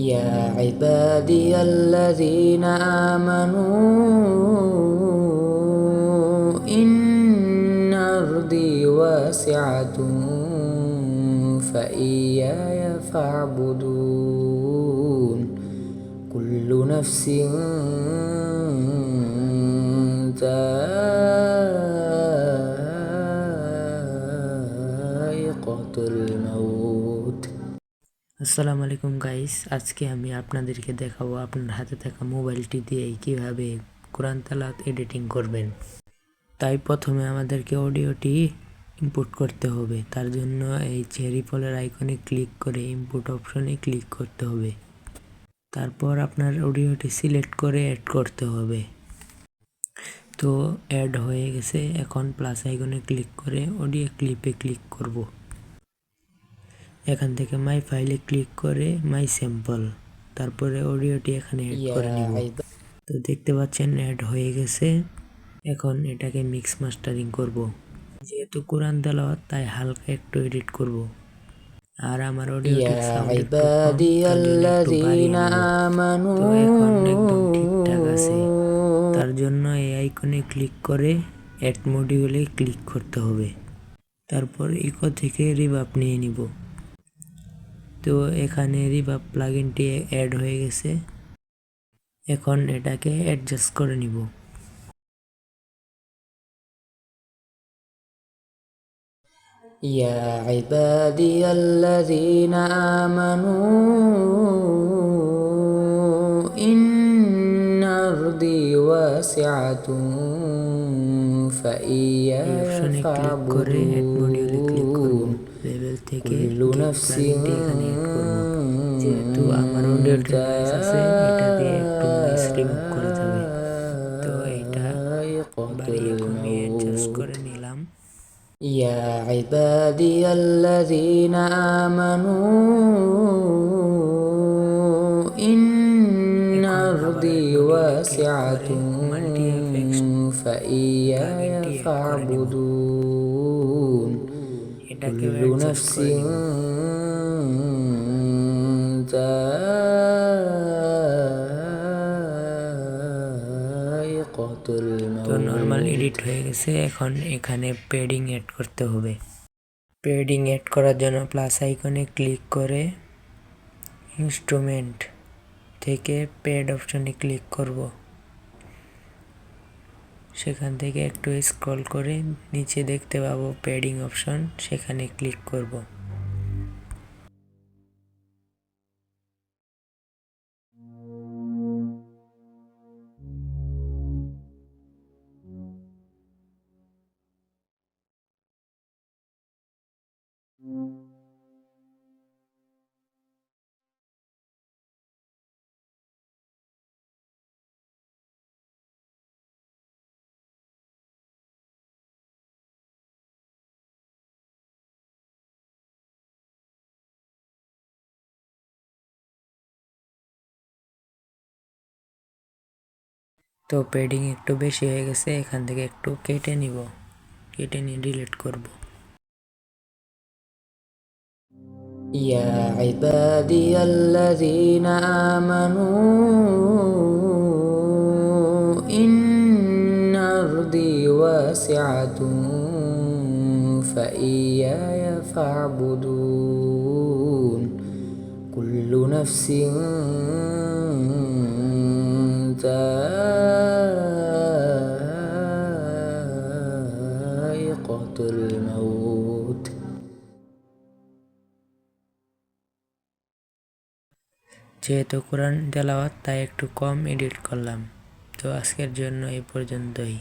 يا عبادي الذين آمنوا إن أرضي واسعة فإياي فاعبدون. كل نفس ذائقة الموت. আসসালামু আলাইকুম গাইস আজকে আমি আপনাদেরকে দেখাবো আপনার হাতে থাকা মোবাইলটি দিয়ে কীভাবে কোরআন তালাত এডিটিং করবেন। তাই প্রথমে আমাদেরকে অডিওটি ইনপুট করতে হবে। তার জন্য এই চেরি ফলের আইকনে ক্লিক করে ইনপুট অপশনে ক্লিক করতে হবে। তারপর আপনার অডিওটি সিলেক্ট করে অ্যাড করতে হবে। তো অ্যাড হয়ে গেছে, এখন প্লাস আইকনে ক্লিক করে অডিও ক্লিপে ক্লিক করব। এখান থেকে মাই ফাইলে ক্লিক করে মাই স্যাম্পল তারপরে অডিওটি এখানে অ্যাড করে নিব। তো দেখতে পাচ্ছেন অ্যাড হয়ে গেছে। এখন এটাকে মিক্স মাস্টারিং করব। যেহেতু কোরআন দেওয়া তাই হালকা একটু এডিট করব। আর আমার অডিও ঠিকঠাক আছে। তার জন্য এই আইকনে ক্লিক করে অ্যাড মডিউলে ক্লিক করতে হবে। তারপর ইকো থেকে রিভাব নিয়ে নিব। তো এখানে রিভাব প্লাগইনটি অ্যাড হয়ে গেছে এখন এটাকে অ্যাডজাস্ট করে নিব يا عبادي الذين آمنوا إن أرضي واسعة এই অপশনে فإياي ক্লিক থেকে كل نفس প্লাগইনটি এখানে অ্যাড করব যেহেতু আমার অডিওটি নয়েজ আছে এটা দিয়ে একটু নয়েজ রিমুভ করা যাবে তো এটা বাড়িয়ে কমিয়ে অ্যাডজাস্ট করে নিলাম يا عبادي الذين آمنوا إن أرضي واسعة فإياي فاعبدون একেবারে যোগ তো নর্মাল এডিট হয়ে গেছে, এখন এখানে পেডিং অ্যাড করতে হবে। পেডিং অ্যাড করার জন্য প্লাস আইকনে ক্লিক করে ইনস্ট্রুমেন্ট থেকে পেড অপশনে ক্লিক করব। সেখান থেকে একটু স্ক্রল করে নিচে দেখতে পাবো প্যাডিং অপশন সেখানে ক্লিক করব। তো পেডিং একটু বেশি হয়ে গেছে এখান থেকে একটু কেটে নিব কেটে নিয়ে ডিলিট করব يا عبادي الذين آمنوا إن أرضي واسعة فإياي فاعبدون كل نفس الموت যেহেতু কোরআন তেলাওয়াত তাই একটু কম এডিট করলাম তো আজকের জন্য এই পর্যন্তই